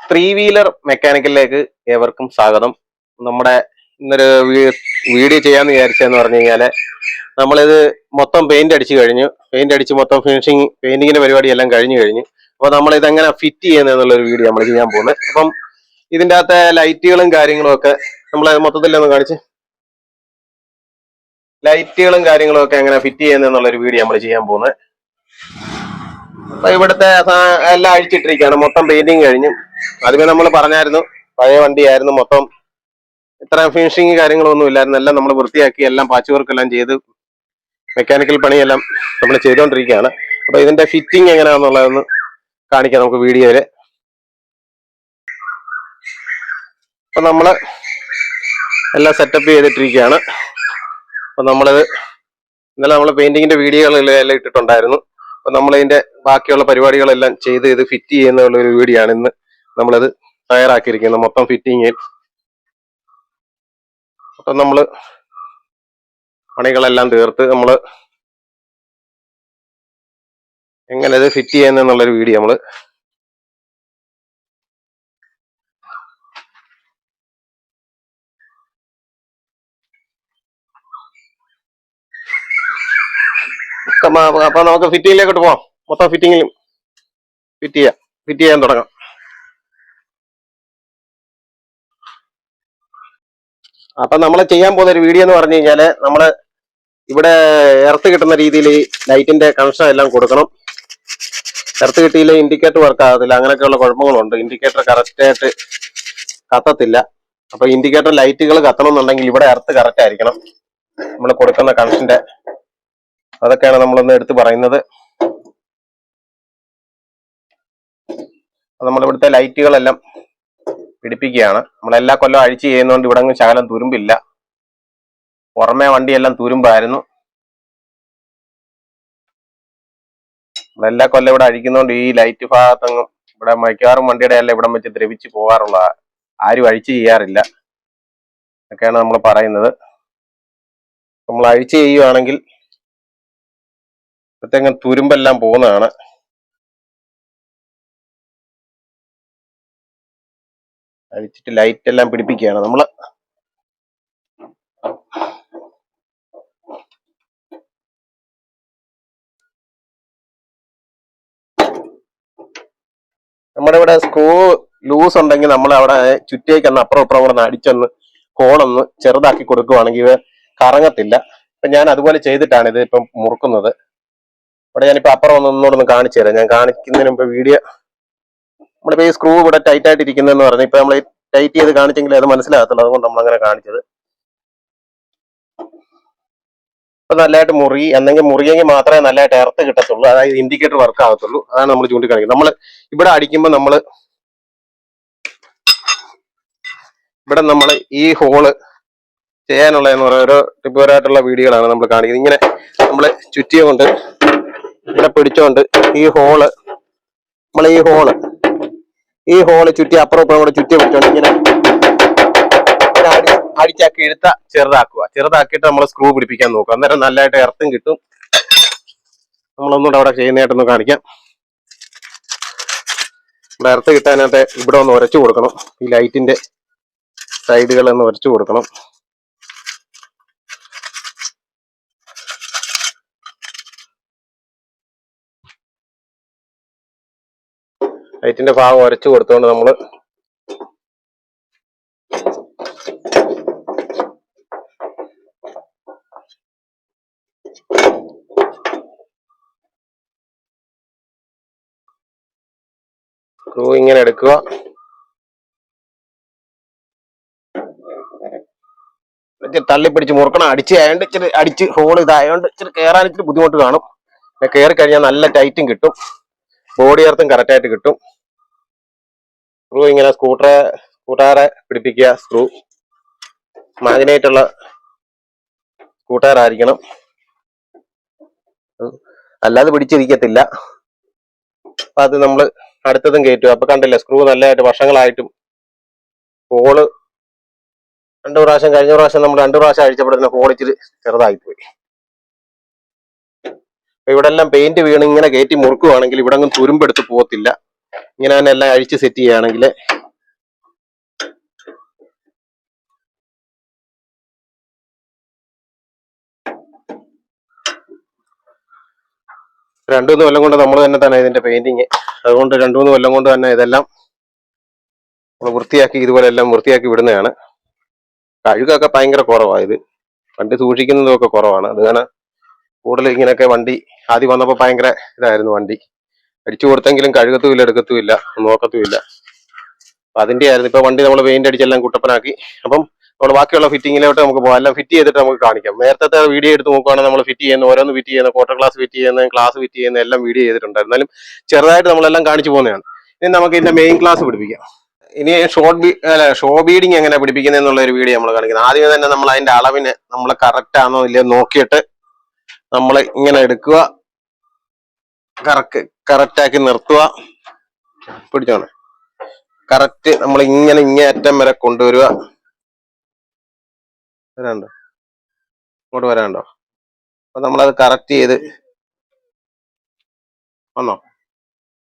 Three wheeler മെക്കാനിക്കലിലേക്ക് ഏവർക്കും സ്വാഗതം. നമ്മുടെ ഇന്നൊരു വീഡിയോ ചെയ്യാന്ന് വിചാരിച്ചതെന്ന് പറഞ്ഞു കഴിഞ്ഞാൽ നമ്മളിത് മൊത്തം പെയിന്റ് അടിച്ചു കഴിഞ്ഞു. പെയിന്റ് അടിച്ച് മൊത്തം ഫിനിഷിങ് പെയിന്റിങ്ങിന്റെ പരിപാടി എല്ലാം കഴിഞ്ഞു കഴിഞ്ഞു. അപ്പൊ നമ്മൾ ഇതെങ്ങനെ ഫിറ്റ് ചെയ്യുന്ന ഒരു വീഡിയോ നമ്മൾ ചെയ്യാൻ പോകുന്നത് അപ്പം ഇതിന്റെ അകത്തെ ലൈറ്റുകളും കാര്യങ്ങളും ഒക്കെ നമ്മൾ മൊത്തത്തിലൊന്ന് കാണിച്ച് ലൈറ്റുകളും കാര്യങ്ങളും ഒക്കെ എങ്ങനെ ഫിറ്റ് ചെയ്യുന്ന ഒരു വീഡിയോ നമ്മൾ ചെയ്യാൻ പോകുന്നത്. അപ്പൊ ഇവിടുത്തെ എല്ലാം അഴിച്ചിട്ടിരിക്കുകയാണ്. മൊത്തം പെയിന്റിങ് കഴിഞ്ഞു. ആദ്യമേ നമ്മൾ പറഞ്ഞായിരുന്നു പഴയ വണ്ടിയായിരുന്നു മൊത്തം. ഇത്ര ഫിനിഷിങ് കാര്യങ്ങളൊന്നും ഇല്ലായിരുന്നു. എല്ലാം നമ്മൾ വൃത്തിയാക്കി എല്ലാം പാച്ച് വർക്ക് എല്ലാം ചെയ്ത് മെക്കാനിക്കൽ പണിയെല്ലാം നമ്മൾ ചെയ്തുകൊണ്ടിരിക്കുകയാണ് അപ്പൊ ഇതിന്റെ ഫിറ്റിംഗ് എങ്ങനെയാണെന്നുള്ളതൊന്ന് കാണിക്കാം നമുക്ക് വീഡിയോയിൽ. അപ്പൊ നമ്മൾ എല്ലാം സെറ്റപ്പ് ചെയ്തിട്ടിരിക്കുകയാണ്. അപ്പൊ നമ്മളത് ഇന്നലെ നമ്മൾ പെയിന്റിങ്ങിന്റെ വീഡിയോകളെല്ലാം ഇട്ടിട്ടുണ്ടായിരുന്നു. അപ്പൊ നമ്മളതിന്റെ ബാക്കിയുള്ള പരിപാടികളെല്ലാം ചെയ്ത് ഇത് ഫിറ്റ് ചെയ്യുന്ന ഒരു വീഡിയോ ആണ് ഇന്ന് നമ്മളത് തയ്യാറാക്കിയിരിക്കുന്നത്. മൊത്തം ഫിറ്റിങ് അപ്പൊ നമ്മൾ പണികളെല്ലാം തീർത്ത് നമ്മൾ എങ്ങനെ ഇത് ഫിറ്റ് ചെയ്യുന്നുള്ളൊരു വീഡിയോ നമ്മൾ അപ്പൊ നമുക്ക് ഫിറ്റിങ്ങിലേക്കോട്ട് പോവാം. മൊത്തം ഫിറ്റിങ്ങിലും ഫിറ്റ് ചെയ്യാം. ഫിറ്റ് ചെയ്യാൻ തുടങ്ങാം. അപ്പൊ നമ്മൾ ചെയ്യാൻ പോകുന്ന ഒരു വീഡിയോ എന്ന് പറഞ്ഞു കഴിഞ്ഞാൽ നമ്മൾ ഇവിടെ എർത്ത് കിട്ടുന്ന രീതിയിൽ ലൈറ്റിന്റെ കണക്ഷൻ എല്ലാം കൊടുക്കണം. എർത്ത് കിട്ടിയില്ല ഇൻഡിക്കേറ്റർ വർക്ക് ആകത്തില്ല. അങ്ങനെയൊക്കെയുള്ള കുഴപ്പങ്ങളുണ്ട്. ഇൻഡിക്കേറ്റർ കറക്റ്റായിട്ട് കത്തത്തില്ല. അപ്പൊ ഇൻഡിക്കേറ്റർ ലൈറ്റുകൾ കത്തണം എന്നുണ്ടെങ്കിൽ ഇവിടെ എർത്ത് കറക്റ്റ് ആയിരിക്കണം. നമ്മൾ കൊടുക്കുന്ന കണക്ഷന്റെ അതൊക്കെയാണ് നമ്മളൊന്ന് എടുത്തു പറയുന്നത്. നമ്മളിവിടുത്തെ ലൈറ്റുകളെല്ലാം പിടിപ്പിക്കുകയാണ്. നമ്മളെല്ലാ കൊല്ലം അഴിച്ച് ചെയ്യുന്നതുകൊണ്ട് ഇവിടെ ശകലം തുരുമ്പില്ല. പുറമേ വണ്ടിയെല്ലാം തുരുമ്പായിരുന്നു. നമ്മളെല്ലാ കൊല്ലം ഇവിടെ അഴിക്കുന്നതുകൊണ്ട് ഈ ലൈറ്റ് ഭാഗത്തങ്ങും ഇവിടെ മിക്കവാറും വണ്ടിയുടെ എല്ലാം ഇവിടം വെച്ച് ദ്രവിച്ച് പോകാറുള്ള ആരും അഴിച്ച് ചെയ്യാറില്ല. ഒക്കെയാണ് നമ്മൾ പറയുന്നത്. നമ്മൾ അഴിച്ച് ചെയ്യുവാണെങ്കിൽ പ്രത്യേകം തുരുമ്പെല്ലാം പോകുന്നതാണ്. അഴിച്ചിട്ട് ലൈറ്റ് എല്ലാം പിടിപ്പിക്കുകയാണ് നമ്മൾ നമ്മുടെ ഇവിടെ സ്ക്രൂ ലൂസ് ഉണ്ടെങ്കിൽ നമ്മൾ അവിടെ ചുറ്റിയേക്ക് ഒന്ന് അപ്പുറം അപ്പുറം കൂടെ അടിച്ചൊന്ന് കോണൊന്ന് ചെറുതാക്കി കൊടുക്കുവാണെങ്കിൽ കറങ്ങത്തില്ല. ഇപ്പൊ ഞാൻ അതുപോലെ ചെയ്തിട്ടാണ് ഇത് ഇപ്പം മുറുക്കുന്നത്. ഇവിടെ ഞാനിപ്പോ അപ്പുറം ഒന്ന് ഒന്നുകൂടെ ഒന്ന് കാണിച്ചു തരാം ഞാൻ കാണിക്കുന്നതിന് മുമ്പ് വീഡിയോ നമ്മളിപ്പോ ഈ സ്ക്രൂ ഇവിടെ ടൈറ്റ് ആയിട്ട് ഇരിക്കുന്നതെന്ന് പറഞ്ഞാൽ ഇപ്പൊ നമ്മൾ ടൈറ്റ് ചെയ്ത് കാണിച്ചെങ്കിൽ അത് മനസ്സിലാകത്തുള്ളൂ അതുകൊണ്ട് നമ്മൾ അങ്ങനെ കാണിച്ചത് ഇപ്പൊ നല്ലതായിട്ട് മുറി എന്നെങ്കിൽ മുറിയെങ്കിൽ മാത്രമേ നല്ലതായിട്ട് എർത്ത് കിട്ടത്തുള്ളൂ അതായത് ഇൻഡിക്കേറ്റർ വർക്ക് ആകത്തുള്ളൂ അതാണ് നമ്മൾ ചൂണ്ടിക്കാണിക്കുന്നത് നമ്മൾ ഇവിടെ അടിക്കുമ്പോൾ നമ്മൾ ഇവിടെ നമ്മൾ ഈ ഹോൾ ചെയ്യാനുള്ള എന്ന് പറയുന്ന ഓരോ ടിപ്പുപരമായിട്ടുള്ള വീഡിയോകളാണ് നമ്മൾ കാണിക്കുന്നത് ഇങ്ങനെ നമ്മൾ ചുറ്റിയ കൊണ്ട് ഇവിടെ പിടിച്ചോണ്ട് ഈ ഹോൾ നമ്മൾ ഈ ഹോൾ ഈ ഹോൾ ചുറ്റി അപ്പുറം ഇപ്പുറം കൂടെ ചുറ്റി പിടിച്ചോണ്ട് ഇങ്ങനെ ഇങ്ങനെ അടി അടിച്ചാക്കി എടുത്ത ചെറുതാക്കുക. ചെറുതാക്കിയിട്ട് നമ്മൾ സ്ക്രൂ പിടിപ്പിക്കാൻ നോക്കുക. അന്നേരം നല്ലതായിട്ട് എർത്തും കിട്ടും. നമ്മളൊന്നുകൂടെ അവിടെ ചെയ്യുന്നതായിട്ടൊന്ന് കാണിക്കാം. ഇവിടെ എർത്ത് കിട്ടാനായിട്ട് ഇവിടെ ഒന്ന് ഉരച്ചു കൊടുക്കണം. ഈ ലൈറ്റിന്റെ സൈഡുകളൊന്ന് ഉരച്ചു കൊടുക്കണം. ലൈറ്റിന്റെ ഭാഗം ഉരച്ചു കൊടുത്തുകൊണ്ട് നമ്മൾ സ്ക്രൂ ഇങ്ങനെ എടുക്കുക. ഇച്ചിരി തള്ളിപ്പിടിച്ച് മുറുക്കണം അടിച്ച് ആയതുകൊണ്ട് ഇച്ചിരി അടിച്ച് ഹോൾ ഇതായതുകൊണ്ട് ഇച്ചിരി കയറാൻ ഇച്ചിരി ബുദ്ധിമുട്ട് കാണും. കയറി കഴിഞ്ഞാൽ നല്ല ടൈറ്റും കിട്ടും. ബോഡി എർത്തും കറക്റ്റായിട്ട് കിട്ടും. സ്ക്രൂ ഇങ്ങനെ സ്കൂട്ടറെ സ്കൂട്ടാറെ പിടിപ്പിക്കുക. സ്ക്രൂ മാഗ്നേറ്റ് ഉള്ള സ്കൂട്ടർ ആയിരിക്കണം അല്ലാതെ പിടിച്ചിരിക്കത്തില്ല. അപ്പൊ അത് നമ്മൾ അടുത്തതും കയറ്റുക അപ്പൊ കണ്ടില്ല സ്ക്രൂ നല്ലതായിട്ട് വർഷങ്ങളായിട്ടും ഹോൾ രണ്ടു പ്രാവശ്യം കഴിഞ്ഞ പ്രാവശ്യം നമ്മൾ രണ്ടു പ്രാവശ്യം അഴിച്ചപ്പോഴത്തേന് ഹോൾ ഇച്ചിരി ചെറുതായി പോയി അപ്പൊ ഇവിടെ എല്ലാം പെയിന്റ് വീണ് ഇങ്ങനെ കയറ്റി മുറുക്കുവാണെങ്കിൽ ഇവിടെ അങ്ങ് തുരുമ്പെടുത്ത് പോകത്തില്ല. ഇങ്ങനെ തന്നെ എല്ലാം അഴിച്ച് സെറ്റ് ചെയ്യുകയാണെങ്കിൽ രണ്ടു മൂന്ന് കൊല്ലം കൊണ്ട് നമ്മൾ തന്നെ തന്നെ ഇതിന്റെ പെയിന്റിങ് അതുകൊണ്ട് രണ്ടു മൂന്ന് കൊല്ലം കൊണ്ട് തന്നെ ഇതെല്ലാം നമ്മൾ വൃത്തിയാക്കി ഇതുപോലെ എല്ലാം വൃത്തിയാക്കി വിടുന്നതാണ്. കഴുകൊക്കെ ഭയങ്കര കുറവാണ് ഇത്. വണ്ടി സൂക്ഷിക്കുന്നതും ഒക്കെ കുറവാണ്. അത് കാരണം കൂടുതൽ ഇങ്ങനെയൊക്കെ വണ്ടി ആദ്യം വന്നപ്പോൾ ഭയങ്കര ഇതായിരുന്നു വണ്ടി. അടിച്ചു കൊടുത്തെങ്കിലും കഴുകത്തുമില്ല എടുക്കത്തുമില്ല നോക്കത്തുമില്ല. അപ്പൊ അതിന്റെ ആയിരുന്നു. ഇപ്പൊ വണ്ടി നമ്മൾ പെയിന്റ് അടിച്ചെല്ലാം കുട്ടപ്പനാക്കി. അപ്പം നമ്മൾ ബാക്കിയുള്ള ഫിറ്റിങ്ങിലോട്ട് നമുക്ക് പോകാം എല്ലാം ഫിറ്റ് ചെയ്തിട്ട് നമുക്ക് കാണിക്കാം. നേരത്തെ വീഡിയോ എടുത്ത് നോക്കുവാണെങ്കിൽ നമ്മൾ ഫിറ്റ് ചെയ്യുന്ന ഓരോന്ന് ഫിറ്റ് ചെയ്യുന്ന ക്വാർട്ടർ ക്ലാസ് ഫിറ്റ് ചെയ്യുന്ന ക്ലാസ് ഫിറ്റ് ചെയ്യുന്ന എല്ലാം വീഡിയോ ചെയ്തിട്ടുണ്ട് എന്നാലും ചെറുതായിട്ട് നമ്മളെല്ലാം കാണിച്ചു പോകുന്നതാണ്. ഇനി നമുക്ക് ഇതിന്റെ മെയിൻ ക്ലാസ് പിടിപ്പിക്കാം. ഇനി ഷോർട്ട് ബീ അല്ല ഷോ ബീഡിങ് എങ്ങനെ പിടിപ്പിക്കുന്നത് എന്നുള്ള ഒരു വീഡിയോ നമ്മൾ കാണിക്കുന്നത്. ആദ്യമേ തന്നെ നമ്മൾ അതിന്റെ അളവിന് നമ്മൾ കറക്റ്റ് ആണോ ഇല്ലയോ നോക്കിയിട്ട് നമ്മൾ ഇങ്ങനെ എടുക്കുക. കറക്റ്റ് കറക്റ്റ് ആക്കി നിർത്തുക. പിടിച്ചോണേ. കറക്റ്റ് നമ്മൾ ഇങ്ങനെ ഇങ്ങേ അറ്റം വരെ കൊണ്ടുവരിക. വരാണ്ടോ ഇങ്ങോട്ട് വരാണ്ടോ അപ്പൊ നമ്മളത് കറക്റ്റ് ചെയ്ത് വന്നോ?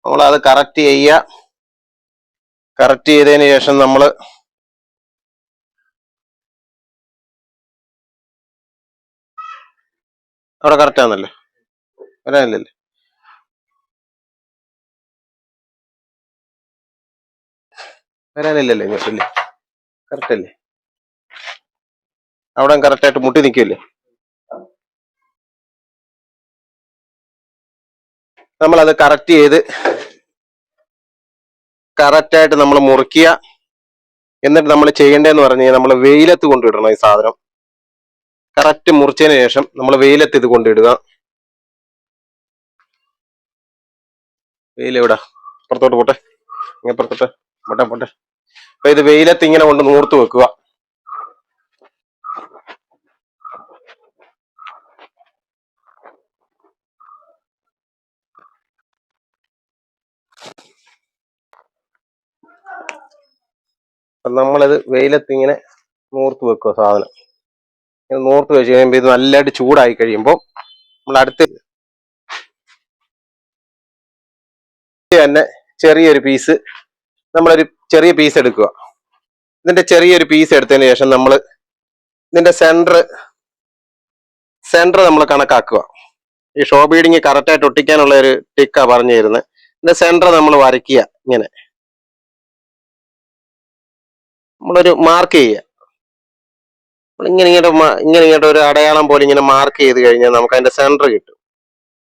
നമ്മളത് കറക്റ്റ് ചെയ്യുക. കറക്റ്റ് ചെയ്തതിന് ശേഷം നമ്മൾ അവിടെ കറക്റ്റ് ആണല്ലോ? വരാനില്ലല്ലേ? വരാനില്ലല്ലേ ഇങ്ങോട്ടില്ലേ കറക്റ്റ് അല്ലേ? അവിടെ കറക്റ്റ് ആയിട്ട് മുട്ടി നിൽക്കില്ലേ നമ്മളത് കറക്റ്റ് ചെയ്ത് കറക്റ്റായിട്ട് നമ്മൾ മുറിക്കുക എന്നിട്ട് നമ്മൾ ചെയ്യേണ്ടതെന്ന് പറഞ്ഞു കഴിഞ്ഞാൽ നമ്മൾ വെയിലത്ത് കൊണ്ടിടണം ഈ സാധനം. കറക്റ്റ് മുറിച്ചതിന് ശേഷം നമ്മൾ വെയിലത്ത് ഇത് കൊണ്ടിടുക വെയിലെവിടാ? പുറത്തോട്ട് പോട്ടെ. ഇങ്ങനെ പുറത്തോട്ടെ. പോട്ടെ പോട്ടെ. അപ്പൊ ഇത് വെയിലത്ത് ഇങ്ങനെ കൊണ്ട് നൂർത്ത് വെക്കുക. നമ്മളിത് വെയിലത്ത് ഇങ്ങനെ നൂർത്ത് വെക്കുക സാധനം. ഇങ്ങനെ നൂർത്ത് വെച്ച് കഴിയുമ്പോൾ ഇത് നല്ലതായിട്ട് ചൂടായി കഴിയുമ്പോൾ നമ്മൾ അടുത്ത് തന്നെ ചെറിയൊരു പീസ് നമ്മളൊരു ചെറിയ പീസ് എടുക്കുക. ഇതിന്റെ ചെറിയൊരു പീസ് എടുത്തതിന് ശേഷം നമ്മൾ ഇതിന്റെ സെന്റർ സെന്റർ നമ്മൾ കണക്കാക്കുക. ഈ ഷോ ബീഡിങ് കറക്റ്റായിട്ട് ഒട്ടിക്കാനുള്ള ഒരു ടിക്കാ പറഞ്ഞു തരുന്നത്. ഇതിന്റെ സെന്റർ നമ്മൾ വരയ്ക്കുക ഇങ്ങനെ. നമ്മളൊരു മാർക്ക് ചെയ്യുക. ഇങ്ങനെ ഇങ്ങോട്ട് ഇങ്ങനെ ഇങ്ങോട്ട് ഒരു അടയാളം പോലെ ഇങ്ങനെ മാർക്ക് ചെയ്ത് കഴിഞ്ഞാൽ നമുക്ക് അതിന്റെ സെന്റർ കിട്ടും.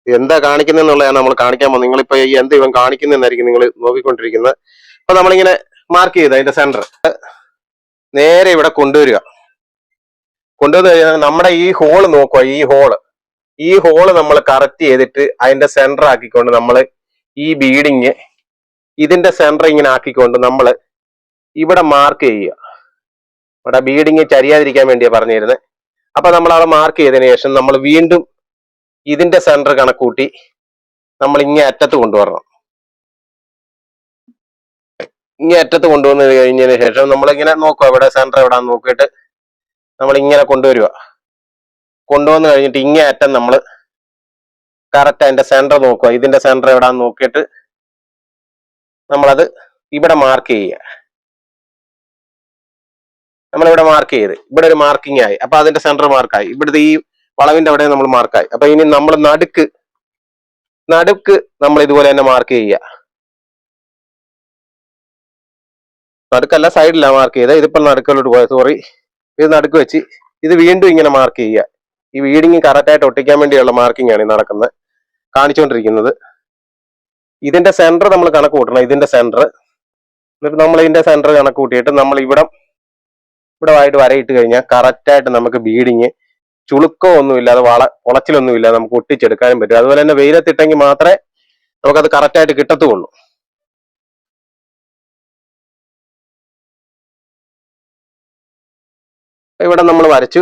എന്താ കാണിക്കുന്നതെന്നുള്ളതാണ് നമ്മൾ കാണിക്കാൻ പോകുന്നത്. നിങ്ങളിപ്പോ ഈ എന്ത് ഇവൻ കാണിക്കുന്നതെന്നായിരിക്കും നിങ്ങൾ നോക്കിക്കൊണ്ടിരിക്കുന്നത്. അപ്പൊ നമ്മളിങ്ങനെ മാർക്ക് ചെയ്ത് അതിന്റെ സെന്റർ നേരെ ഇവിടെ കൊണ്ടുവരിക. കൊണ്ടുവന്ന് കഴിഞ്ഞാൽ നമ്മുടെ ഈ ഹോൾ നോക്കുക ഈ ഹോൾ ഈ ഹോൾ നമ്മൾ കറക്റ്റ് ചെയ്തിട്ട് അതിന്റെ സെന്റർ ആക്കിക്കൊണ്ട് നമ്മൾ ഈ ബീഡിങ് ഇതിന്റെ സെന്റർ ഇങ്ങനെ ആക്കിക്കൊണ്ട് നമ്മൾ ഇവിടെ മാർക്ക് ചെയ്യുക. ഇവിടെ ബീഡിങ് ചരിയാതിരിക്കാൻ വേണ്ടിയാ പറഞ്ഞിരുന്നത് അപ്പൊ നമ്മൾ അവിടെ മാർക്ക് ചെയ്തതിനു ശേഷം നമ്മൾ വീണ്ടും ഇതിന്റെ സെന്റർ കണക്കൂട്ടി നമ്മൾ ഇങ്ങേ അറ്റത്ത് കൊണ്ടുവരണം. ഇങ്ങേ അറ്റത്ത് കൊണ്ടുവന്ന് കഴിഞ്ഞതിന് ശേഷം നമ്മളിങ്ങനെ നോക്കുക ഇവിടെ സെന്റർ എവിടാന്ന് നോക്കിയിട്ട് നമ്മൾ ഇങ്ങനെ കൊണ്ടുവരിക കൊണ്ടുവന്ന് കഴിഞ്ഞിട്ട് ഇങ്ങേ അറ്റം നമ്മൾ കറക്റ്റ് അതിന്റെ സെന്റർ നോക്കുക. ഇതിന്റെ സെന്റർ എവിടാന്ന് നോക്കിയിട്ട് നമ്മളത് ഇവിടെ മാർക്ക് ചെയ്യുക. നമ്മളിവിടെ മാർക്ക് ചെയ്ത്. ഇവിടെ ഒരു മാർക്കിംഗ് ആയി. അപ്പൊ അതിന്റെ സെന്റർ മാർക്കായി ഇവിടുത്തെ ഈ വളവിന്റെ അവിടെ നമ്മൾ മാർക്കായി അപ്പൊ ഇനി നമ്മൾ നടുക്ക് നടുക്ക് നമ്മൾ ഇതുപോലെ തന്നെ മാർക്ക് ചെയ്യുക. നടുക്കല്ല സൈഡിലാണ് മാർക്ക് ചെയ്തത് ഇതിപ്പോൾ നടുക്കലോട്ട് പോയത് സോറി ഇത് നടുക്ക് വെച്ച്. ഇത് വീണ്ടും ഇങ്ങനെ മാർക്ക് ചെയ്യുക. ഈ വീഡിങ് കറക്റ്റായിട്ട് ഒട്ടിക്കാൻ വേണ്ടിയുള്ള മാർക്കിംഗ് ആണ് ഈ നടക്കുന്നത്. കാണിച്ചുകൊണ്ടിരിക്കുന്നത് ഇതിന്റെ സെന്റർ നമ്മൾ കണക്ക് കൂട്ടണം. ഇതിന്റെ സെന്റർ എന്നിട്ട് നമ്മൾ ഇതിന്റെ സെന്റർ കണക്ക് കൂട്ടിയിട്ട് നമ്മൾ ഇവിടെ ഇവിടെ ആയിട്ട് വരയിട്ട് കഴിഞ്ഞാൽ കറക്റ്റായിട്ട് നമുക്ക് ബീഡിങ് ചുളുക്കോ ഒന്നുമില്ലാതെ വള പൊളച്ചിലൊന്നുമില്ലാതെ നമുക്ക് ഒട്ടിച്ചെടുക്കാനും പറ്റും. അതുപോലെ തന്നെ വെയിലത്തിട്ടെങ്കിൽ മാത്രമേ നമുക്കത് കറക്റ്റായിട്ട് കിട്ടത്തുള്ളൂ. ഇവിടെ നമ്മൾ വരച്ചു.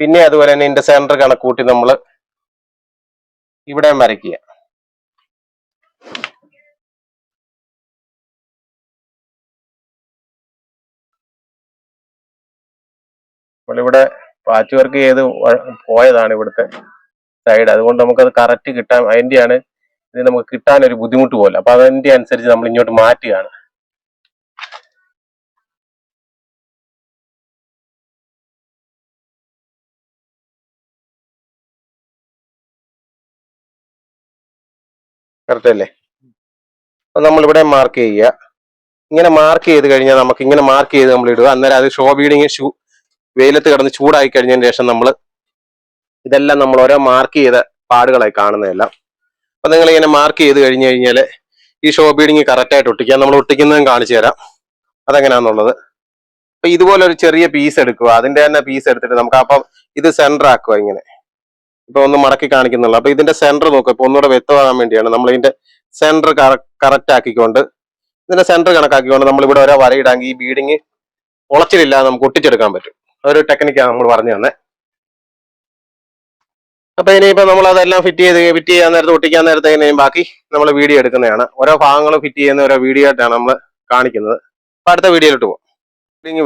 പിന്നെ അതുപോലെ തന്നെ ഇതിന്റെ സെന്റർ കണക്കൂട്ടി നമ്മൾ ഇവിടെ വരയ്ക്കുക. ഇവിടെ പാച്ച് വർക്ക് ചെയ്ത് പോയതാണ് ഇവിടുത്തെ സൈഡ് അതുകൊണ്ട് നമുക്കത് കറക്റ്റ് കിട്ടാൻ അതിന്റെയാണ് ഇത് നമുക്ക് കിട്ടാൻ ഒരു ബുദ്ധിമുട്ട് പോലെ. അപ്പൊ അതിന്റെ അനുസരിച്ച് നമ്മൾ ഇങ്ങോട്ട് മാറ്റുകയാണ്. കറക്റ്റ് അല്ലേ? അപ്പൊ നമ്മളിവിടെ മാർക്ക് ചെയ്യുക. ഇങ്ങനെ മാർക്ക് ചെയ്ത് കഴിഞ്ഞാൽ നമുക്ക് ഇങ്ങനെ മാർക്ക് ചെയ്ത് നമ്മൾ ഇടുക. അന്നേരം അത് ഷോ ബീഡിങ് ഷൂ വെയിലത്ത് കിടന്ന് ചൂടായി കഴിഞ്ഞതിന് ശേഷം നമ്മൾ ഇതെല്ലാം നമ്മൾ ഓരോ മാർക്ക് ചെയ്ത പാടുകളായി കാണുന്നതെല്ലാം. അപ്പൊ നിങ്ങൾ ഇങ്ങനെ മാർക്ക് ചെയ്ത് കഴിഞ്ഞു കഴിഞ്ഞാൽ ഈ ഷോ ബീഡിങ് കറക്റ്റ് ആയിട്ട് ഒട്ടിക്കാൻ നമ്മൾ ഒട്ടിക്കുന്നതും കാണിച്ചു തരാം. അതെങ്ങനെയാന്നുള്ളത് അപ്പൊ ഇതുപോലെ ഒരു ചെറിയ പീസ് എടുക്കുക. അതിന്റെ തന്നെ പീസ് എടുത്തിട്ട് നമുക്ക് അപ്പം ഇത് സെന്റർ ആക്കുക ഇങ്ങനെ. ഇപ്പൊ ഒന്ന് മടക്കി കാണിക്കുന്നുള്ളു. അപ്പൊ ഇതിന്റെ സെന്റർ നോക്കുക ഇപ്പൊ ഒന്നുകൂടെ വ്യക്തമാകാൻ വേണ്ടിയാണ് നമ്മൾ ഇതിന്റെ സെന്റർ കറക്റ്റ് ആക്കിക്കൊണ്ട് ഇതിന്റെ സെന്റർ കണക്കാക്കിക്കൊണ്ട് നമ്മൾ ഇവിടെ ഓരോ വരയിടാങ്കിൽ ഈ ബീഡിങ് ഉളച്ചിലില്ലാതെ നമുക്ക് ഒട്ടിച്ചെടുക്കാൻ പറ്റും. അതൊരു ടെക്നിക്കാണ് നമ്മൾ പറഞ്ഞു തന്നെ. അപ്പൊ ഇനിയിപ്പോ നമ്മൾ അതെല്ലാം ഫിറ്റ് ചെയ്ത് ഫിറ്റ് ചെയ്യാൻ നേരത്തെ ഒട്ടിക്കാൻ നേരത്തെ ഇനിയും ബാക്കി നമ്മൾ വീഡിയോ എടുക്കുന്നതാണ്. ഓരോ ഭാഗങ്ങളും ഫിറ്റ് ചെയ്യുന്ന ഓരോ വീഡിയോ ആയിട്ടാണ് നമ്മൾ കാണിക്കുന്നത്. അപ്പൊ അടുത്ത വീഡിയോയിലോട്ട് പോകും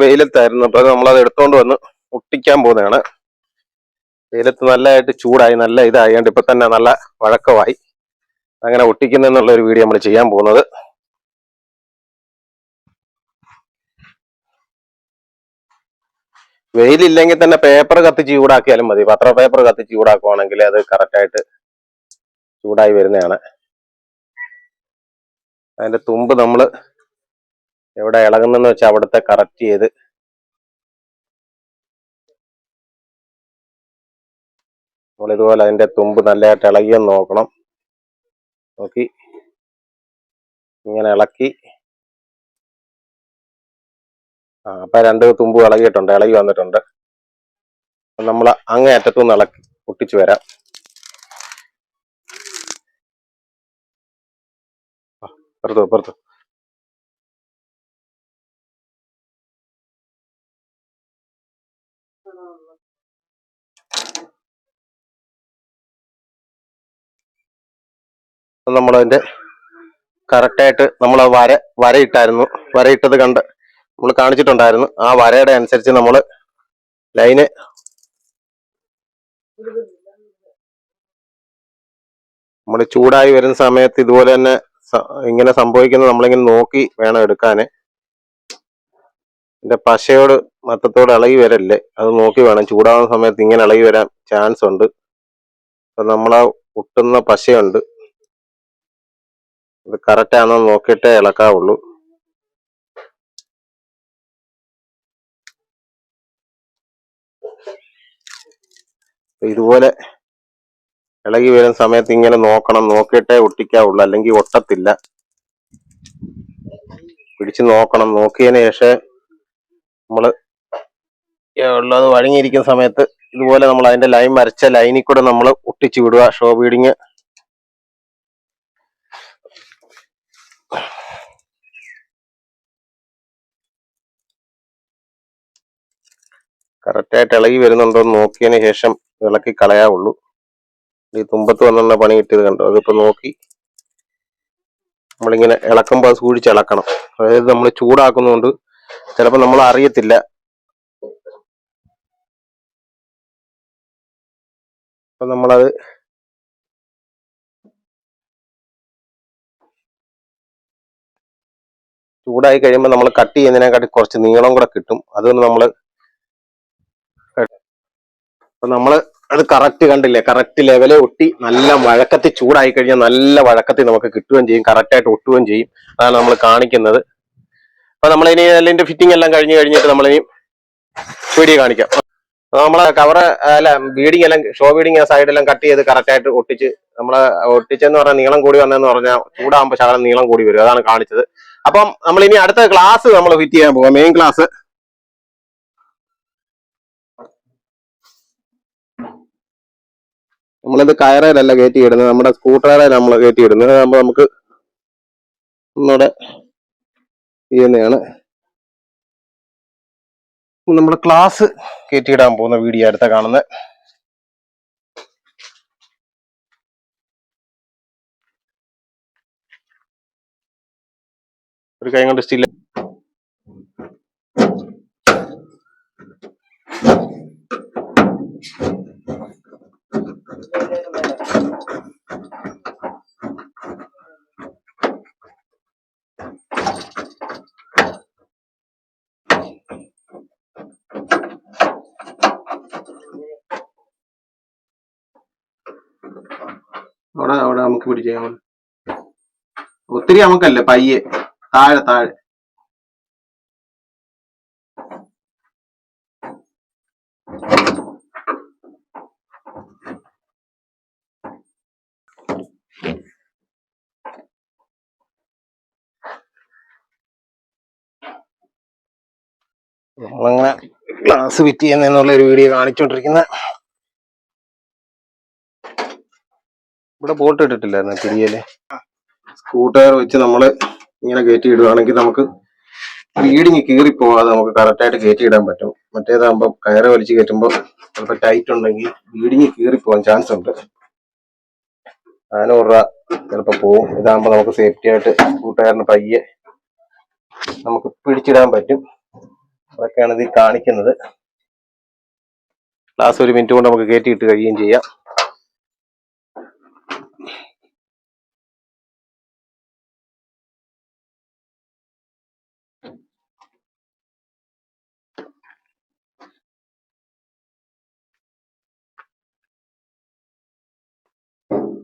വെയിലത്തായിരുന്നു. അപ്പൊ നമ്മളത് എടുത്തോണ്ട് വന്ന് ഒട്ടിക്കാൻ പോകുന്നതാണ് വെയിലത്ത് നല്ലതായിട്ട് ചൂടായി നല്ല ഇതായതുകൊണ്ട് ഇപ്പം തന്നെ നല്ല വഴക്കമായി. അങ്ങനെ ഒട്ടിക്കുന്നുള്ള ഒരു വീഡിയോ നമ്മൾ ചെയ്യാൻ പോകുന്നത്. വെയിലില്ലെങ്കിൽ തന്നെ പേപ്പർ കത്തിച്ച് ചൂടാക്കിയാലും മതി. പത്ര പേപ്പർ കത്തിച്ച് ചൂടാക്കുവാണെങ്കിൽ അത് കറക്റ്റായിട്ട് ചൂടായി വരുന്നതാണ്. അതിന്റെ തുമ്പ് നമ്മൾ എവിടെ ഇളകുന്നെന്ന് വെച്ചാൽ അവിടുത്തെ കറക്റ്റ് ചെയ്ത് നമ്മൾ ഇതുപോലെ അതിന്റെ തുമ്പ് നല്ലതായിട്ട് ഇളകിയെന്ന് നോക്കണം. നോക്കി. ഇങ്ങനെ ഇളക്കി. ആ അപ്പൊ രണ്ട് തുമ്പ് ഇളകിയിട്ടുണ്ട്. ഇളകി വന്നിട്ടുണ്ട്. നമ്മൾ അങ്ങേ അറ്റത്തുനിന്ന് ഇളക്കി പൊട്ടിച്ചു വരാം. പുറത്തു പുറത്തു നമ്മളതിന്റെ കറക്റ്റായിട്ട് നമ്മൾ ആ വര വരയിട്ടായിരുന്നു. വരയിട്ടത് കണ്ട് നമ്മൾ കാണിച്ചിട്ടുണ്ടായിരുന്നു. ആ വരയുടെ അനുസരിച്ച് നമ്മൾ ലൈന് നമ്മൾ ചൂടായി വരുന്ന സമയത്ത് ഇതുപോലെ തന്നെ ഇങ്ങനെ സംഭവിക്കുന്നത് നമ്മളിങ്ങനെ നോക്കി വേണം എടുക്കാന്. എന്റെ പശയോട് മൊത്തത്തോട് ഇളകി വരല്ലേ അത് നോക്കി വേണം. ചൂടാവുന്ന സമയത്ത് ഇങ്ങനെ ഇളകി വരാൻ ചാൻസ് ഉണ്ട് അപ്പം നമ്മളാ ഒട്ടുന്ന പശയുണ്ട്. ഇത് കറക്റ്റ് ആണോ നോക്കിയിട്ടേ ഇളക്കാവുള്ളൂ. ഇതുപോലെ ഇളകി വരുന്ന സമയത്ത് ഇങ്ങനെ നോക്കണം നോക്കിയിട്ടേ ഒട്ടിക്കാവുള്ളൂ അല്ലെങ്കിൽ ഒട്ടത്തില്ല. പിടിച്ച് നോക്കണം. നോക്കിയതിന് ശേഷം നമ്മൾ ഉള്ളത് വഴങ്ങിയിരിക്കുന്ന സമയത്ത് ഇതുപോലെ നമ്മൾ അതിന്റെ ലൈൻ വരച്ച ലൈനിൽ കൂടെ നമ്മൾ ഒട്ടിച്ചു വിടുക. ഷോ ബീഡിങ് കറക്റ്റായിട്ട് ഇളകി വരുന്നുണ്ടോ എന്ന് നോക്കിയതിന് ശേഷം ഇളക്കി കളയാവുള്ളൂ. ഈ തുമ്പത്ത് വന്നുള്ള പണി കിട്ടിയത് കണ്ടോ? അതിപ്പോൾ നോക്കി നമ്മളിങ്ങനെ ഇളക്കുമ്പോൾ സൂക്ഷിച്ച് ഇളക്കണം. അതായത് നമ്മൾ ചൂടാക്കുന്നതുകൊണ്ട് ചിലപ്പോൾ നമ്മൾ അറിയത്തില്ല. അപ്പം നമ്മളത് ചൂടായി കഴിയുമ്പോൾ നമ്മൾ കട്ട് ചെയ്യുന്നതിനെക്കാട്ടി കുറച്ച് നീളം കൂടെ കിട്ടും. അതൊന്ന് നമ്മൾ അപ്പൊ നമ്മൾ അത് കറക്റ്റ് കണ്ടില്ലേ? കറക്റ്റ് ലെവലെ ഒട്ടി നല്ല വഴക്കത്തിൽ ചൂടായി കഴിഞ്ഞാൽ നല്ല വഴക്കത്തിൽ നമുക്ക് കിട്ടുകയും ചെയ്യും. കറക്റ്റായിട്ട് ഒട്ടുകയും ചെയ്യും. അതാണ് നമ്മൾ കാണിക്കുന്നത്. അപ്പൊ നമ്മളിനി അതിന്റെ ഫിറ്റിംഗ് എല്ലാം കഴിഞ്ഞ് കഴിഞ്ഞിട്ട് നമ്മളിനി വീഡിയോ കാണിക്കാം. നമ്മളെ കവറ് അല്ല ബീഡിങ് എല്ലാം ഷോ ബീഡിങ് സൈഡെല്ലാം കട്ട് ചെയ്ത് കറക്റ്റ് ആയിട്ട് ഒട്ടിച്ച് നമ്മൾ ഒട്ടിച്ചെന്ന് പറഞ്ഞാൽ നീളം കൂടി വന്നതെന്ന് പറഞ്ഞാൽ ചൂടാകുമ്പോൾ ശകലം നീളം കൂടി വരും. അതാണ് കാണിച്ചത്. അപ്പം നമ്മൾ ഇനി അടുത്ത ക്ലാസ് നമ്മൾ ഫിറ്റ് ചെയ്യാൻ പോകാം മെയിൻ ക്ലാസ് നമ്മളിത് കയറയിലല്ല കയറ്റി ഇടുന്നത് നമ്മുടെ സ്കൂട്ടറിൽ നമ്മൾ കയറ്റി ഇടുന്നത് അതാകുമ്പോൾ നമുക്ക് ഒന്നുകൂടെ ചെയ്യുന്നതാണ്. നമ്മൾ ക്ലാസ് കയറ്റിയിടാൻ പോകുന്ന വീഡിയോ അടുത്ത കാണുന്നത്. ഒരു കൈ കൊണ്ട് സ്റ്റിൽ അവിടെ അവിടെ നമ്മൾ ഒത്തിരി നമുക്കല്ല പയ്യെ. താഴെ താഴെ. നമ്മളങ്ങനെ ഗ്ലാസ് ഫിറ്റ് ചെയ്യുന്നതിനുള്ള ഒരു വീഡിയോ കാണിച്ചുകൊണ്ടിരിക്കുന്ന ഇവിടെ ബോട്ട് ഇട്ടിട്ടില്ലായിരുന്നു പിടിയൽ? സ്കൂട്ടർ വെച്ച് നമ്മൾ ഇങ്ങനെ കയറ്റി ഇടുകയാണെങ്കിൽ നമുക്ക് റീഡിങ് കീറി പോവാതെ നമുക്ക് കറക്റ്റായിട്ട് കയറ്റി ഇടാൻ പറ്റും. മറ്റേതാകുമ്പോൾ കയറ് വലിച്ച് കയറ്റുമ്പോൾ ചിലപ്പോൾ ടൈറ്റ് ഉണ്ടെങ്കിൽ റീഡിങ് കീറി പോകാൻ ചാൻസ് ഉണ്ട്. നാനൂറ് രൂപ ചിലപ്പോൾ പോവും. ഇതാകുമ്പോൾ നമുക്ക് സേഫ്റ്റി ആയിട്ട് കൂട്ടുകാരന് പയ്യെ നമുക്ക് പിടിച്ചിടാൻ പറ്റും. അതൊക്കെയാണ് ഇതിൽ കാണിക്കുന്നത്. ലാസ്റ്റ് ഒരു മിനിറ്റ് കൊണ്ട് നമുക്ക് കയറ്റി ഇട്ട് കഴിയുകയും ചെയ്യാം.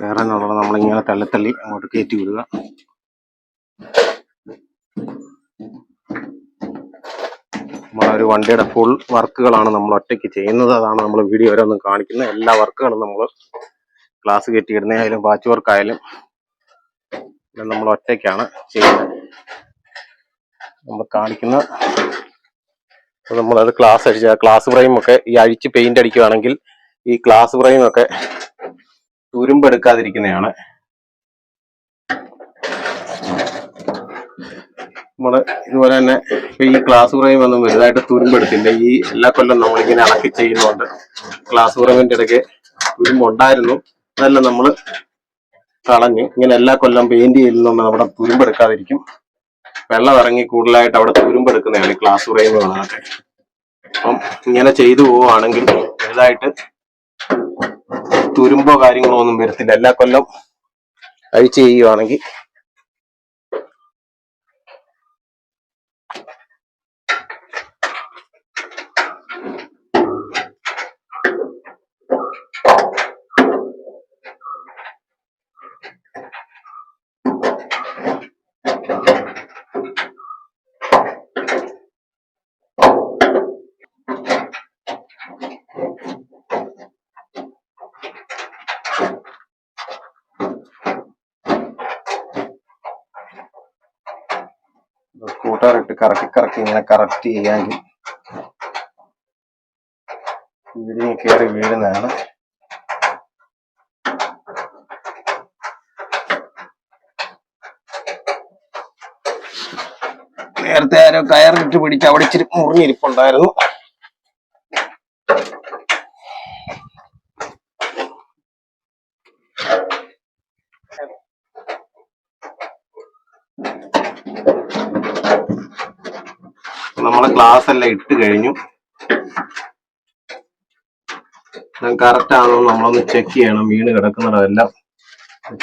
കയറാനുള്ളത് നമ്മളിങ്ങനെ തള്ളി തള്ളി അങ്ങോട്ട് കയറ്റി വിടുക. നമ്മളെ ഒരു വണ്ടിയുടെ ഫുൾ വർക്കുകളാണ് നമ്മൾ ഒറ്റയ്ക്ക് ചെയ്യുന്നത്. അതാണ് നമ്മൾ വീഡിയോ ഓരോന്നും കാണിക്കുന്നത്. എല്ലാ വർക്കുകളും നമ്മൾ ക്ലാസ് കയറ്റിയിടുന്ന ആയാലും വാച്ച് വർക്ക് ആയാലും നമ്മൾ ഒറ്റയ്ക്കാണ് ചെയ്യുന്നത്. നമ്മൾ കാണിക്കുന്ന നമ്മളത് ക്ലാസ് അടിച്ച ക്ലാസ് ഫ്രെയിമൊക്കെ ഈ അഴിച്ച് പെയിന്റ് അടിക്കുകയാണെങ്കിൽ ഈ ക്ലാസ് ഫ്രെയിം ഒക്കെ തുരുമ്പെടുക്കാതിരിക്കുന്നതാണ് നമ്മൾ ഇതുപോലെ തന്നെ ഇപ്പൊ ഈ ക്ലാസ് ഫ്രെയിം ഒന്നും വലുതായിട്ട് തുരുമ്പെടുത്തില്ല ഈ എല്ലാ കൊല്ലം നമ്മളിങ്ങനെ അളക്കി ചെയ്യുന്നതുകൊണ്ട് ക്ലാസ് ഫ്രെയിമിന്റെ ഇടയ്ക്ക് തുരുമ്പുണ്ടായിരുന്നു അതെല്ലാം നമ്മൾ കളഞ്ഞ് ഇങ്ങനെ എല്ലാ കൊല്ലം പെയിന്റ് ചെയ്യുന്നതുകൊണ്ട് നമ്മുടെ തുരുമ്പെടുക്കാതിരിക്കും വെള്ളം ഇറങ്ങി കൂടുതലായിട്ട് അവിടെ തുരുമ്പെടുക്കുന്നതാണ് ക്ലാസ് ഫ്രെയിമുകളൊക്കെ അപ്പം ഇങ്ങനെ ചെയ്തു പോവുകയാണെങ്കിൽ വലുതായിട്ട് തുരുമ്പോ കാര്യങ്ങളോ ഒന്നും വരത്തില്ല. എല്ലാ കൊല്ലം അഴിച്ച് ചെയ്യുവാണെങ്കിൽ കൂട്ടുകാരിട്ട് കറക്കി കറക്കി ഇങ്ങനെ കറക്റ്റ് ചെയ്യാമെങ്കിൽ വീടിന് കയറി വീഴുന്നതാണ്. നേരത്തെ ആരോ കയറിട്ട് പിടിച്ച് അവിടെ ഇച്ചിരി മുറിഞ്ഞിരിപ്പുണ്ടായിരുന്നു. ക്ലാസ് എല്ലാം ഇട്ട് കഴിഞ്ഞു. കറക്റ്റ് ആണോ നമ്മളൊന്ന് ചെക്ക് ചെയ്യണം. വീണ് കിടക്കുന്നതെല്ലാം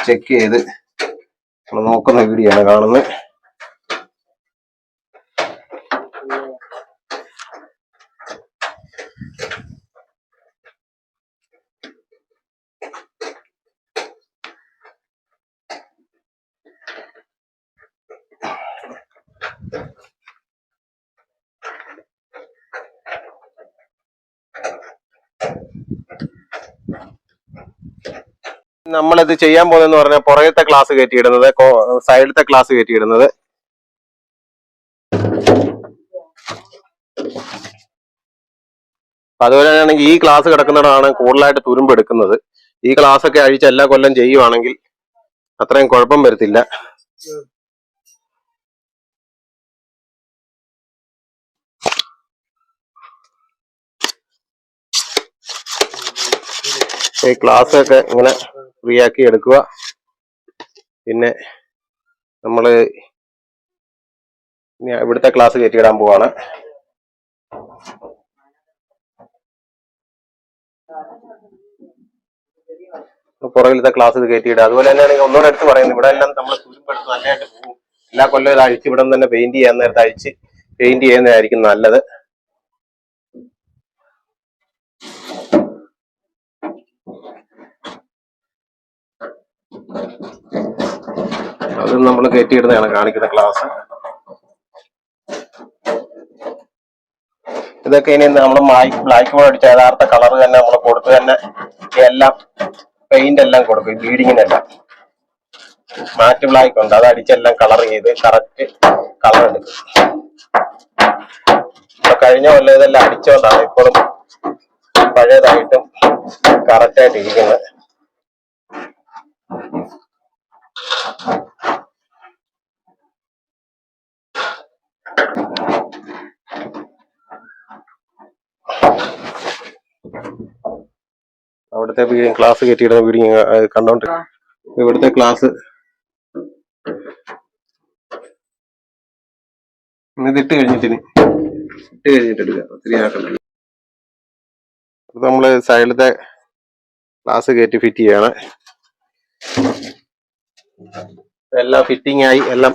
ചെക്ക് ചെയ്ത് നമ്മൾ നോക്കുന്ന വീഡിയോ ആണ് കാണുന്നത്. നമ്മളത് ചെയ്യാൻ പോകുന്നതെന്ന് പറഞ്ഞാൽ പുറകത്തെ ക്ലാസ് കയറ്റിയിടുന്നത് സൈഡിലത്തെ ക്ലാസ് കയറ്റിയിടുന്നത്. അതുപോലെ തന്നെയാണെങ്കിൽ ഈ ക്ലാസ് കിടക്കുന്നിടമാണ് കൂടുതലായിട്ട് തുരുമ്പ് എടുക്കുന്നത്. ഈ ക്ലാസ് ഒക്കെ അഴിച്ച് എല്ലാ കൊല്ലം ചെയ്യുവാണെങ്കിൽ അത്രയും കുഴപ്പം വരത്തില്ല. ഈ ക്ലാസ് ഒക്കെ ഇങ്ങനെ ഫ്രീ ആക്കി എടുക്കുക. പിന്നെ നമ്മൾ ഇവിടുത്തെ ക്ലാസ് കയറ്റിയിടാൻ പോവാണ്. പുറകിലത്തെ ക്ലാസ് ഇത് കയറ്റിയിടുക. അതുപോലെ തന്നെയാണ് ഒന്നുകൂടെ എടുത്ത് പറയുന്നത് ഇവിടെ എല്ലാം നമ്മൾ തുരുമ്പെടുത്ത് നല്ലതായിട്ട് പോകും എല്ലാ കൊല്ലം ഇത് അഴിച്ച് ഇവിടെ തന്നെ പെയിന്റ് ചെയ്യാൻ നേരത്തെ അഴിച്ച് പെയിന്റ് ചെയ്യുന്നതായിരിക്കും നല്ലത്. അത് നമ്മൾ കയറ്റിയിടുന്നതാണ് കാണിക്കുന്ന ക്ലാസ് ഇതൊക്കെ ഇനി നമ്മൾ ബ്ലാക്ക് ബോർഡ് അടിച്ച യഥാർത്ഥ കളർ തന്നെ നമ്മൾ കൊടുത്ത് തന്നെ എല്ലാം പെയിന്റ് എല്ലാം കൊടുക്കും ബീഡിങ്ങിനെല്ലാം മാറ്റ് ബ്ലാക്ക് ഉണ്ട് അത് അടിച്ചെല്ലാം കളർ ചെയ്ത് കറക്റ്റ് കളർ എടുക്കും കഴിഞ്ഞ കൊല്ലം ഇതെല്ലാം അടിച്ചോണ്ടാണ് ഇപ്പോഴും പഴയതായിട്ടും കറക്റ്റായിട്ട് ഇരിക്കുന്നത് അവിടുത്തെ വീഡിയോ ക്ലാസ് കയറ്റിയിടുന്ന വീഡിയോ കണ്ടോണ്ട്. ഇവിടുത്തെ ക്ലാസ് ഇതിട്ട് കഴിഞ്ഞിട്ടിന്. ഇട്ട് കഴിഞ്ഞിട്ട് എടുക്കാം. ഒത്തിരി ആക്കണ്ട. നമ്മൾ സൈഡിലത്തെ ക്ലാസ് കയറ്റി ഫിറ്റ് ചെയ്യാണ്. എല്ലാം ഫിറ്റിംഗ് ആയി എല്ലാം.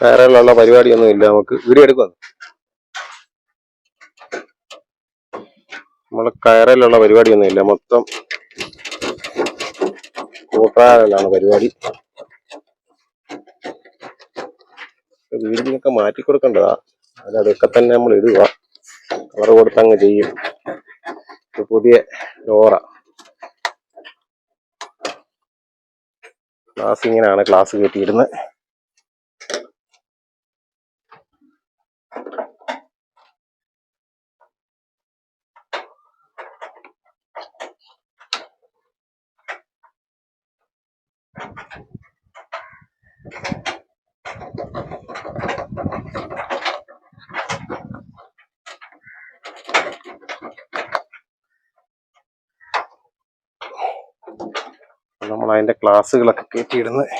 കയറാനുള്ള പരിപാടിയൊന്നും ഇല്ല നമുക്ക്. വീഡിയോ എടുക്കാം നമ്മളെ കയറലുള്ള പരിപാടിയൊന്നുമില്ല. മൊത്തം കൂട്ടാലാണ് പരിപാടി. വീടിനൊക്കെ മാറ്റി കൊടുക്കേണ്ടതാ. അത് അതൊക്കെ തന്നെ നമ്മൾ ഇടുക. കളർ കൊടുത്തങ്ങ് ചെയ്യും. പുതിയ ഡോറ. ക്ലാസ് ഇങ്ങനെയാണ് ക്ലാസ് കയറ്റിയിരുന്നത് നമ്മൾ ക്ലാസ്സുകളൊക്കെ കയറ്റിയിടുന്നത്.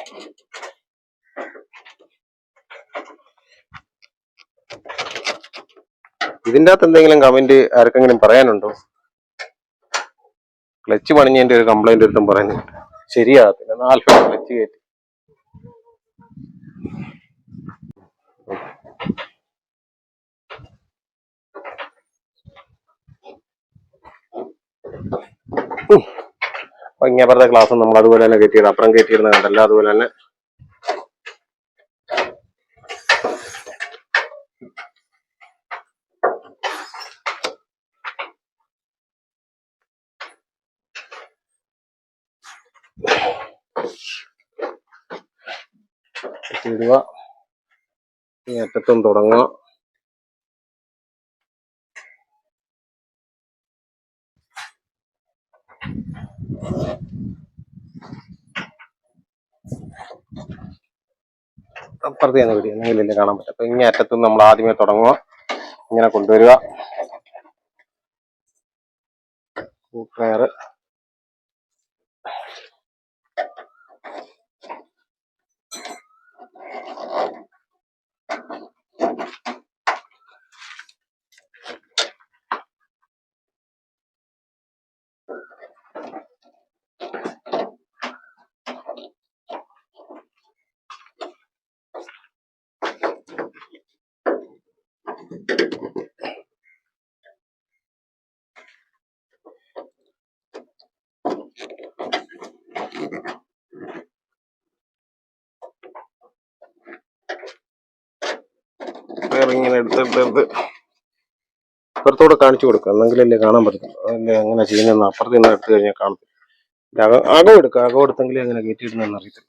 ഇതിന്റെ അകത്ത് എന്തെങ്കിലും കമന്റ് ആർക്കെങ്കിലും പറയാനുണ്ടോ? ക്ലച്ച് പണിഞ്ഞതിന്റെ ഒരു കംപ്ലൈന്റ് എടുത്തും പറയുന്നുണ്ട് ശരിയാകത്തില്ല നാല് ക്ലച്ച് കയറ്റി. അപ്പൊ ഇങ്ങപ്പുറത്തെ ക്ലാസ് നമ്മൾ അതുപോലെ തന്നെ കയറ്റിയിടും അപ്പുറം കയറ്റിയിടുന്ന കണ്ടല്ലോ അതുപോലെ തന്നെ. ഇടുക. ഈ അറ്റത്തും തുടങ്ങുക അപ്പുറത്ത് തന്നെ പിടി എന്നെങ്കിലല്ലേ കാണാൻ പറ്റും. അപ്പൊ ഇങ്ങനെ അറ്റത്തും നമ്മൾ ആദ്യമേ തുടങ്ങുക. ഇങ്ങനെ കൊണ്ടുവരിക. ഇങ്ങനെ എടുത്തെടുത്ത് എടുത്ത് അപ്പുറത്തോടെ കാണിച്ചു കൊടുക്കുക എന്നെങ്കിലല്ലേ കാണാൻ പറ്റത്തുള്ളൂ. അതല്ലേ അങ്ങനെ ചെയ്യുന്നതെന്ന് അപ്പുറത്ത് നിന്ന് എടുത്തു കഴിഞ്ഞാൽ കാണത്തില്ല. അകം അകം എടുക്കുക അകം എടുത്തെങ്കിലേ അങ്ങനെ കയറ്റിയിടുന്നതെന്ന് അറിയത്തില്ല.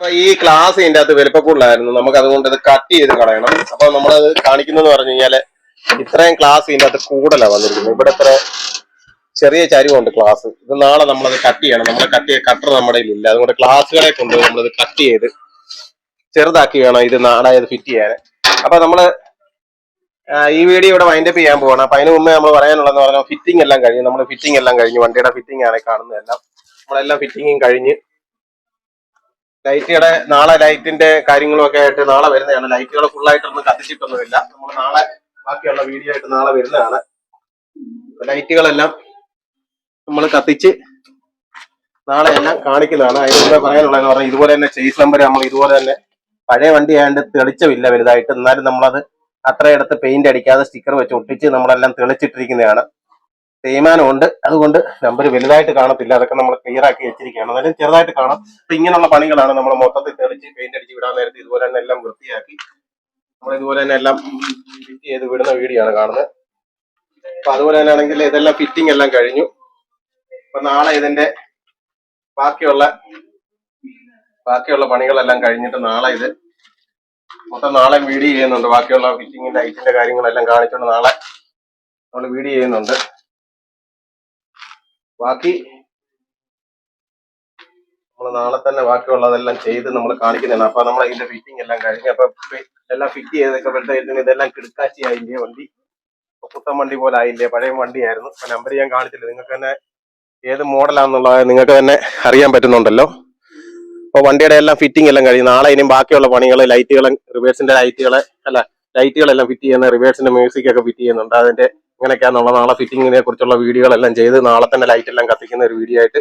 ഈ ക്ലാസ് ഇതിന്റെ അകത്ത് വലിപ്പക്കൂടുതലായിരുന്നു നമുക്ക് അതുകൊണ്ട് ഇത് കട്ട് ചെയ്ത് കളയണം. അപ്പൊ നമ്മളത് കാണിക്കുന്നെന്ന് പറഞ്ഞു കഴിഞ്ഞാൽ ഇത്രയും ക്ലാസ് ഇതിന്റെ അകത്ത് കൂടുതലാണ് വന്നിരിക്കുന്നത്. ഇവിടെ ഇത്ര ചെറിയ ചരിവുണ്ട് ക്ലാസ് ഇത് നാളെ നമ്മളത് കട്ട് ചെയ്യണം. നമ്മൾ കട്ട് ചെയ്ത് കട്ടർ നമ്മുടെ ഇല്ല അതുകൊണ്ട് ക്ലാസ്സുകളെ കൊണ്ട് നമ്മളത് കട്ട് ചെയ്ത് ചെറുതാക്കി വേണം ഇത് നാളെ ഫിറ്റ് ചെയ്യാൻ. അപ്പൊ നമ്മൾ ഈ വീഡിയോ ഇവിടെ വൈൻഡപ്പ് ചെയ്യാൻ പോവാണ്. അപ്പൊ അതിന് മുമ്പേ നമ്മൾ പറയാനുള്ളതെന്ന് പറഞ്ഞാൽ ഫിറ്റിംഗ് എല്ലാം കഴിഞ്ഞു നമ്മൾ ഫിറ്റിംഗ് എല്ലാം കഴിഞ്ഞു വണ്ടിയുടെ ഫിറ്റിംഗ് ആണ് കാണുന്നതെല്ലാം. നമ്മളെല്ലാം ഫിറ്റിങ്ങും കഴിഞ്ഞ് ലൈറ്റുകളുടെ നാളെ ലൈറ്റിന്റെ കാര്യങ്ങളും ഒക്കെ ആയിട്ട് നാളെ വരുന്നതാണ്. ലൈറ്റുകൾ ഫുൾ ആയിട്ടൊന്നും കത്തിച്ചിട്ടൊന്നുമില്ല. നമ്മൾ നാളെ ബാക്കിയുള്ള വീഡിയോ ആയിട്ട് നാളെ വരുന്നതാണ്. ലൈറ്റുകളെല്ലാം നമ്മൾ കത്തിച്ച് നാളെ എല്ലാം കാണിക്കുന്നതാണ്. അതിന് മുമ്പേ പറയാനുള്ളതെന്ന് പറഞ്ഞാൽ ഇതുപോലെ തന്നെ ചേസ് നമ്പർ നമ്മൾ ഇതുപോലെ തന്നെ പഴയ വണ്ടി ആയതുകൊണ്ട് തെളിച്ചമില്ല വലുതായിട്ട്. എന്നാലും നമ്മളത് അത്രയിടത്ത് പെയിന്റ് അടിക്കാതെ സ്റ്റിക്കർ വെച്ച് ഒട്ടിച്ച് നമ്മളെല്ലാം തെളിച്ചിട്ടിരിക്കുന്നതാണ്. തേയ്മാനമുണ്ട്. അതുകൊണ്ട് നമ്പർ വലുതായിട്ട് കാണത്തില്ല. അതൊക്കെ നമ്മൾ ക്ലിയർ ആക്കി വെച്ചിരിക്കുകയാണ്. എന്നാലും ചെറുതായിട്ട് കാണാം. അപ്പൊ ഇങ്ങനെയുള്ള പണികളാണ് നമ്മൾ മൊത്തത്തിൽ തെളിച്ച് പെയിന്റ് അടിച്ച് വിടാൻ നേരത്തെ ഇതുപോലെ തന്നെ എല്ലാം വൃത്തിയാക്കി നമ്മൾ ഇതുപോലെ തന്നെ എല്ലാം ഫിറ്റ് ചെയ്ത് വിടുന്ന വീഡിയോ ആണ് കാണുന്നത്. അപ്പൊ അതുപോലെ തന്നെ ആണെങ്കിൽ ഇതെല്ലാം ഫിറ്റിംഗ് എല്ലാം കഴിഞ്ഞു. അപ്പൊ നാളെ ഇതിന്റെ ബാക്കിയുള്ള ബാക്കിയുള്ള പണികളെല്ലാം കഴിഞ്ഞിട്ട് നാളെ ഇത് മൊത്തം നാളെ വീഡിയോ ചെയ്യുന്നുണ്ട്. ബാക്കിയുള്ള ഫിറ്റിങ്ങിന്റെ ഐറ്റിന്റെ കാര്യങ്ങളെല്ലാം കാണിച്ചുകൊണ്ട് നാളെ നമ്മൾ വീഡിയോ ചെയ്യുന്നുണ്ട്. ബാക്കി നമ്മൾ നാളെ തന്നെ ബാക്കിയുള്ളതെല്ലാം ചെയ്ത് നമ്മൾ കാണിക്കുന്നതാണ്. അപ്പൊ നമ്മൾ ഇതിന്റെ ഫിറ്റിംഗ് എല്ലാം കഴിഞ്ഞ് അപ്പൊ എല്ലാം ഫിറ്റ് ചെയ്തൊക്കെ വരുന്ന ഇതെല്ലാം കിടക്കാച്ചി ആയില്ലേ വണ്ടി? പുത്തൻ വണ്ടി പോലെ ആയില്ലേ? പഴയ വണ്ടിയായിരുന്നു. നമ്പർ ഞാൻ കാണിച്ചില്ല. നിങ്ങൾക്ക് തന്നെ ഏത് മോഡലാണെന്നുള്ളത് നിങ്ങൾക്ക് തന്നെ അറിയാൻ പറ്റുന്നുണ്ടല്ലോ. അപ്പൊ വണ്ടിയുടെ എല്ലാം ഫിറ്റിംഗ് എല്ലാം കഴിഞ്ഞു നാളെ ഇനിയും ബാക്കിയുള്ള പണികൾ ലൈറ്റുകൾ റിവേഴ്സിന്റെ ലൈറ്റുകൾ അല്ല ലൈറ്റുകളെല്ലാം ഫിറ്റ് ചെയ്യുന്ന റിവേഴ്സിന്റെ മ്യൂസിക് ഒക്കെ ഫിറ്റ് ചെയ്യുന്നുണ്ട്. അതിന്റെ ഇങ്ങനെയൊക്കെയാണെന്നുള്ള നാളെ ഫിറ്റിങ്ങിനെ കുറിച്ചുള്ള വീഡിയോകളെല്ലാം ചെയ്ത് നാളെ തന്നെ ലൈറ്റ് എല്ലാം കത്തിക്കുന്ന ഒരു വീഡിയോ ആയിട്ട്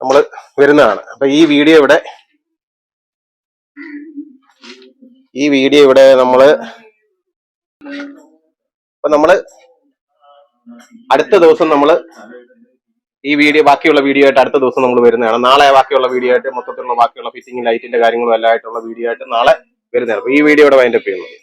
നമ്മൾ വരുന്നതാണ്. അപ്പൊ ഈ വീഡിയോ ഇവിടെ ഈ വീഡിയോ ഇവിടെ നമ്മൾ അപ്പൊ നമ്മൾ അടുത്ത ദിവസം നമ്മൾ ഈ വീഡിയോ ബാക്കിയുള്ള വീഡിയോ ആയിട്ട് അടുത്ത ദിവസം നമ്മൾ വരുന്നതാണ്. നാളെ ബാക്കിയുള്ള വീഡിയോ ആയിട്ട് മൊത്തത്തിലുള്ള ബാക്കിയുള്ള ഫിറ്റിംഗ് ലൈറ്റിന്റെ കാര്യങ്ങളും എല്ലാം ആയിട്ടുള്ള വീഡിയോ ആയിട്ട് നാളെ വരുന്നതാണ്. അപ്പൊ ഈ വീഡിയോ ഇവിടെ വൈൻഡപ്പ് ചെയ്യുന്നത്